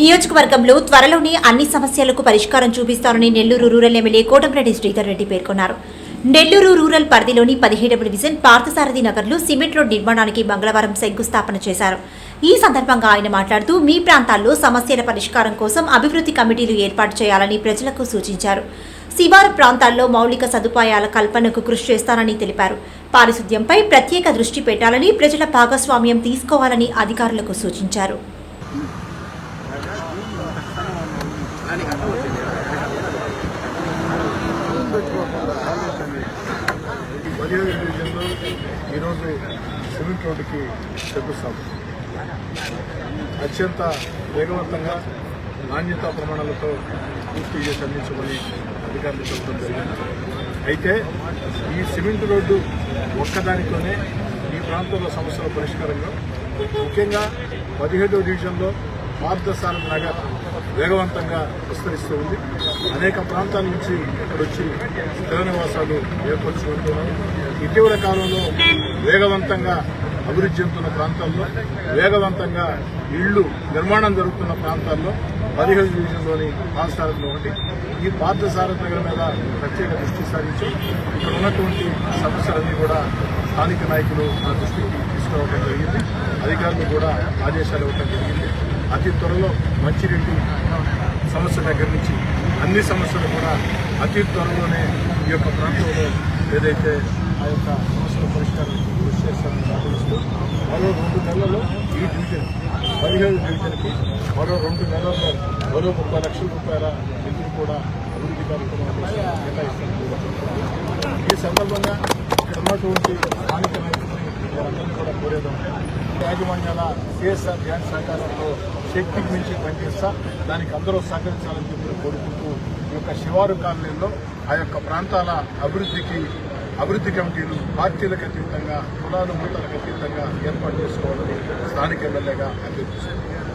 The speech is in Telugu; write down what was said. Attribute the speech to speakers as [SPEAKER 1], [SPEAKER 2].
[SPEAKER 1] నియోజకవర్గంలో త్వరలోనే అన్ని సమస్యలకు పరిష్కారం చూపిస్తారని నెల్లూరు రూరల్ ఎమ్మెల్యే కోటంరెడ్డి శ్రీధర్ రెడ్డి పేర్కొన్నారు. నెల్లూరు రూరల్ పరిధిలోని పదిహేడవ డివిజన్ పార్థసారథి నగర్లో సిమెంట్ రోడ్ నిర్మాణానికి మంగళవారం శంకుస్థాపన చేశారు. ఈ సందర్భంగా ఆయన మాట్లాడుతూ మీ ప్రాంతాల్లో సమస్యల పరిష్కారం కోసం అభివృద్ధి కమిటీలు ఏర్పాటు చేయాలని ప్రజలకు సూచించారు. శివారు ప్రాంతాల్లో మౌలిక సదుపాయాల కల్పనకు కృషి చేస్తానని తెలిపారు. పారిశుద్ధ్యంపై ప్రత్యేక దృష్టి పెట్టాలని ప్రజల భాగస్వామ్యం తీసుకోవాలని అధికారులకు సూచించారు.
[SPEAKER 2] పదిహేడు డివిజన్లో ఈరోజు సిమెంట్ రోడ్డుకి శంకుస్థాపన అత్యంత వేగవంతంగా నాణ్యతా ప్రమాణాలతో పూర్తి చేసి అందించమని అధికారులు చెప్పడం జరిగింది. అయితే ఈ సిమెంట్ రోడ్డు ఒక్కదానితోనే ఈ ప్రాంతంలో సమస్యల పరిష్కారంగా ముఖ్యంగా పదిహేడో డివిజన్లో పార్థసారథి నగర్ వేగవంతంగా విస్తరిస్తూ ఉంది. అనేక ప్రాంతాల నుంచి ఇక్కడ వచ్చి స్థిర నివాసాలు ఏర్పరచుకుంటున్నారు ఇటీవల కాలంలో వేగవంతంగా అభివృద్ధి చెందుతున్న ప్రాంతాల్లో వేగవంతంగా ఇళ్ళు నిర్మాణం జరుగుతున్న ప్రాంతాల్లో పదిహేడు డివిజన్లోని పాఠశాలలో ఒకటి. ఈ పార్థసారథి నగరం మీద ప్రత్యేక దృష్టి సారించి. ఇక్కడ ఉన్నటువంటి సమస్యలన్నీ కూడా స్థానిక నాయకులు ఆ దృష్టికి తీసుకురావడం జరిగింది. అధికారులు కూడా ఆదేశాలు ఇవ్వడం జరిగింది. అతి త్వరలో మంచిరెడ్డి సమస్య దగ్గర నుంచి అన్ని సమస్యలు కూడా అతి త్వరలోనే ఈ యొక్క ప్రాంతంలో ఏదైతే ఆ యొక్క సమస్యల పరిష్కారం కృషి చేస్తామని భావిస్తూ మరో రెండు నెలల్లో ఈ డివిజన్ పదిహేడు డివిజన్కి మరో రెండు నెలల్లో మరో ముప్పై లక్షల రూపాయల నిధులు కూడా అభివృద్ధి కార్యక్రమాలు కోసం ఈ సందర్భంగా ఉన్నటువంటి స్థానిక నాయకుల్ని కూడా కోరేదాం యాజమాన్యాల సిఎస్ఆర్ గ్రాంట్ సహకారంలో శక్తికి మించి పనిచేస్తా దానికి అందరూ సహకరించాలని చెప్పి కోరుకుంటూ ఈ యొక్క శివారు కాలనీలో ఆ యొక్క ప్రాంతాల అభివృద్ధికి అభివృద్ధి కమిటీలు పార్టీలకు అతీతంగా కులాలు మూతలకు అతీతంగా ఏర్పాటు చేసుకోవాలని స్థానిక ఎమ్మెల్యేగా అభ్యర్థిస్తున్నాను